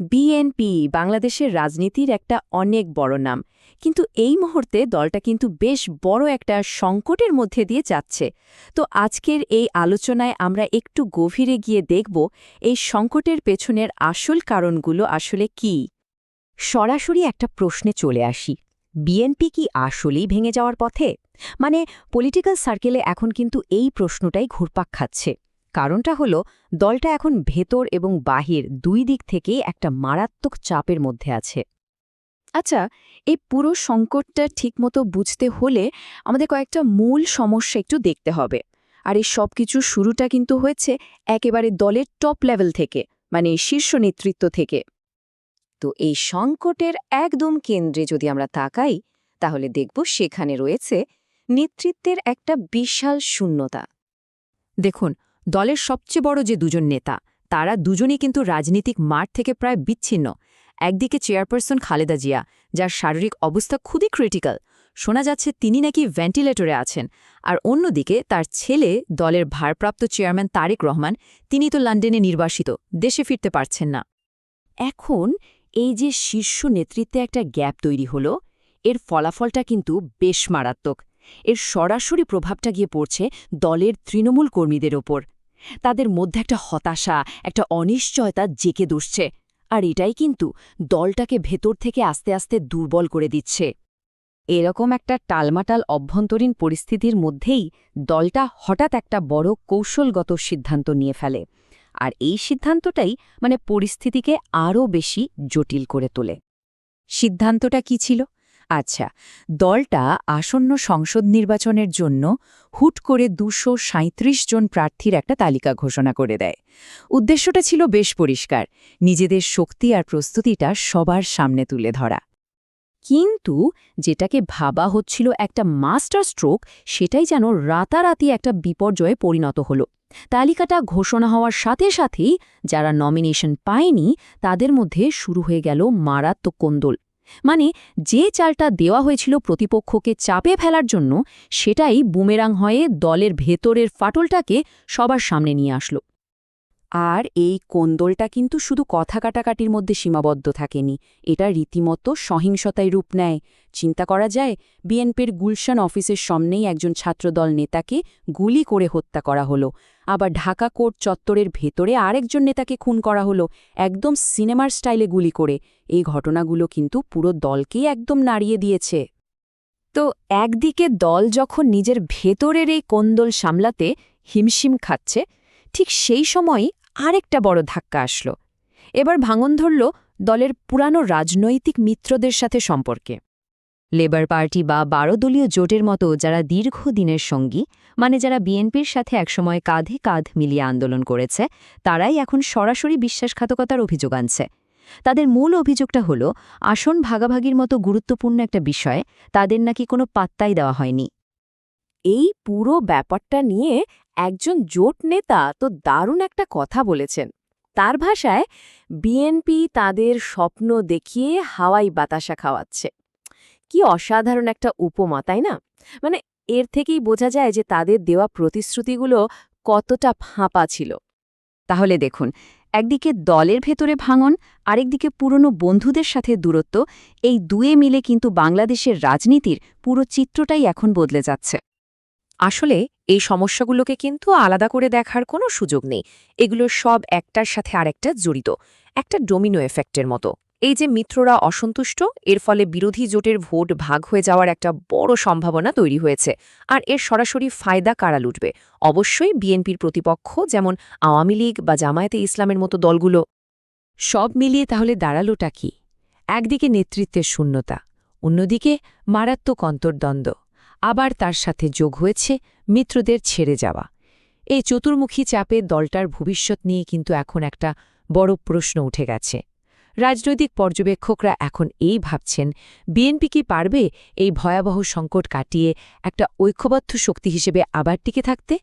BNP বাংলাদেশের রাজনীতির একটা অনেক বড় নাম। কিন্তু এই মুহূর্তে দলটা কিন্তু বেশ বড় একটা সংকটের মধ্যে দিয়ে যাচ্ছে। তো আজকের এই আলোচনায় আমরা একটু গভীরে গিয়ে দেখব এই সংকটের পেছনের আসল কারণগুলো আসলে কি। সরাসরি একটা প্রশ্নে চলে আসি। বিএনপি কি আসলেই ভেঙে যাওয়ার পথে? মানে পলিটিক্যাল সার্কেলে এখন কিন্তু এই প্রশ্নটাই ঘুরপাক খাচ্ছে। কারণটা হলো, দলটা এখন ভেতর এবং বাহির দুই দিক থেকেই একটা মারাত্মক চাপের মধ্যে আছে। আচ্ছা এই পুরো সংকটটা ঠিকমতো বুঝতে হলে আমাদের কয়েকটা মূল সমস্যা একটু দেখতে হবে। আর এই সব কিছুর শুরুটা কিন্তু হয়েছে একেবারে দলের টপ লেভেল থেকে মানে শীর্ষ নেতৃত্ব থেকে। তো এই সংকটের একদম কেন্দ্রে যদি আমরা তাকাই, তাহলে দেখব সেখানে রয়েছে নেতৃত্বের একটা বিশাল শূন্যতা। দেখুন দলের সবচেয়ে বড় যে দুজন নেতা, তারা দুজনেই কিন্তু রাজনীতিক মাঠ থেকে প্রায় বিচ্ছিন্ন। একদিকে চেয়ারপারসন খালেদা জিয়া, যার শারীরিক অবস্থা খুবই ক্রিটিক্যাল। শোনা যাচ্ছে তিনি নাকি ভেন্টিলেটরে আছেন। আর অন্যদিকে তার ছেলে, দলের ভারপ্রাপ্ত চেয়ারম্যান তারেক রহমান, তিনি তো লন্ডনে নির্বাসিত, দেশে ফিরতে পারছেন না। এখন এই যে শীর্ষ নেতৃত্বে একটা গ্যাপ তৈরি হলো, এর ফলাফলটা কিন্তু বেশ মারাত্মক। এর সরাসরি প্রভাবটা গিয়ে পড়ছে দলের তৃণমূল কর্মীদের ওপর। তাদের মধ্যে একটা হতাশা, একটা অনিশ্চয়তা জেকে দুসছে আর এটাই কিন্তু দলটাকে ভেতর থেকে আস্তে আস্তে দুর্বল করে দিচ্ছে। এরকম একটা টালমাটাল অভ্যন্তরীণ পরিস্থিতির মধ্যেই দলটা হঠাৎ একটা বড় কৌশলগত সিদ্ধান্ত নিয়ে ফেলে। আর এই সিদ্ধান্তটাই মানে পরিস্থিতিকে আরও বেশি জটিল করে তোলে। সিদ্ধান্তটা কি ছিল? আচ্ছা দলটা আসন্ন সংসদ নির্বাচনের জন্য হুট করে দুশো জন প্রার্থীর একটা তালিকা ঘোষণা করে দেয়। উদ্দেশ্যটা ছিল বেশ পরিষ্কার, নিজেদের শক্তি আর প্রস্তুতিটা সবার সামনে তুলে ধরা। কিন্তু যেটাকে ভাবা হচ্ছিল একটা মাস্টার স্ট্রোক, সেটাই যেন রাতারাতি একটা বিপর্যয়ে পরিণত হলো। তালিকাটা ঘোষণা হওয়ার সাথে সাথেই যারা নমিনেশন পায়নি, তাদের মধ্যে শুরু হয়ে গেল মারাত্মক কোন্দল। মানে যে চালটা দেওয়া হয়েছিল প্রতিপক্ষকে চাপে ফেলার জন্য, সেটাই বুমেরাং হয়ে দলের ভেতরের ফাটলটাকে সবার সামনে নিয়ে আসলো। আর এই কোন্দলটা কিন্তু শুধু কথা কাটাকাটির মধ্যে সীমাবদ্ধ থাকেনি। এটা রীতিমতো সহিংসতায় রূপ নেয়। চিন্তা করা যায়, বিএনপির গুলশান অফিসের সামনেই একজন ছাত্রদল নেতাকে গুলি করে হত্যা করা হলো। আবার ঢাকা কোর্ট চত্বরের ভেতরে আরেকজন নেতাকে খুন করা হলো। একদম সিনেমার স্টাইলে গুলি করে। এই ঘটনাগুলো কিন্তু পুরো দলকেই একদম নাড়িয়ে দিয়েছে। তো একদিকে দল যখন নিজের ভেতরের এই কোন্দল সামলাতে হিমশিম খাচ্ছে, ঠিক সেই সময়ই আরেকটা বড় ধাক্কা আসলো। এবার ভাঙন ধরল দলের পুরানো রাজনৈতিক মিত্রদের সাথে সম্পর্কে। লেবার পার্টি বা বারো দলীয় জোটের মতো যারা দীর্ঘদিনের সঙ্গী মানে যারা বিএনপির সাথে একসময় কাঁধে কাঁধ মিলিয়ে আন্দোলন করেছে, তারাই এখন সরাসরি বিশ্বাসঘাতকতার অভিযোগ আনছে। তাদের মূল অভিযোগটা হল, আসন ভাগাভাগির মতো গুরুত্বপূর্ণ একটা বিষয় তাদের নাকি কোনো পাত্তাই দেওয়া হয়নি। এই পুরো ব্যাপারটা নিয়ে একজন জোট নেতা তো দারুণ একটা কথা বলেছেন। তার ভাষায়, বিএনপি তাদের স্বপ্ন দেখিয়ে হাওয়াই বাতাসা খাওয়াচ্ছে। কি অসাধারণ একটা উপমা, তাই না? মানে এর থেকেই বোঝা যায় যে তাদের দেওয়া প্রতিশ্রুতিগুলো কতটা ফাঁপা ছিল। তাহলে দেখুন, একদিকে দলের ভেতরে ভাঙন, আরেকদিকে পুরনো বন্ধুদের সাথে দূরত্ব, এই দুয়ে মিলে কিন্তু বাংলাদেশের রাজনীতির পুরো চিত্রটাই এখন বদলে যাচ্ছে। আসলে এই সমস্যাগুলোকে কিন্তু আলাদা করে দেখার কোনো সুযোগ নেই। এগুলো সব একটার সাথে আরেকটা জড়িত, একটা ডোমিনো এফেক্টের মতো। এই যে মিত্ররা অসন্তুষ্ট, এর ফলে বিরোধী জোটের ভোট ভাগ হয়ে যাওয়ার একটা বড় সম্ভাবনা তৈরি হয়েছে। আর এর সরাসরি ফায়দা কারা লুটবে? অবশ্যই বিএনপির প্রতিপক্ষ, যেমন আওয়ামী লীগ বা জামায়াতে ইসলামের মতো দলগুলো। সব মিলিয়ে তাহলে দাঁড়ালোটা কি? একদিকে নেতৃত্বের শূন্যতা, অন্যদিকে মারাত্মক অন্তর্দ্বন্দ্ব। আবার তার সাথে যোগ হয়েছে, মিত্রদের ছেড়ে যাওয়া। এই চতুর্মুখী চাপে দলটার ভবিষ্যৎ নিয়ে কিন্তু এখন একটা বড় প্রশ্ন উঠে গেছে। রাজনৈতিক পর্যবেক্ষকরা এখন এই ভাবছেন, বিএনপি কি পারবে এই ভয়াবহ সংকট কাটিয়ে একটা ঐক্যবদ্ধ শক্তি হিসেবে আবার টিকে থাকতে?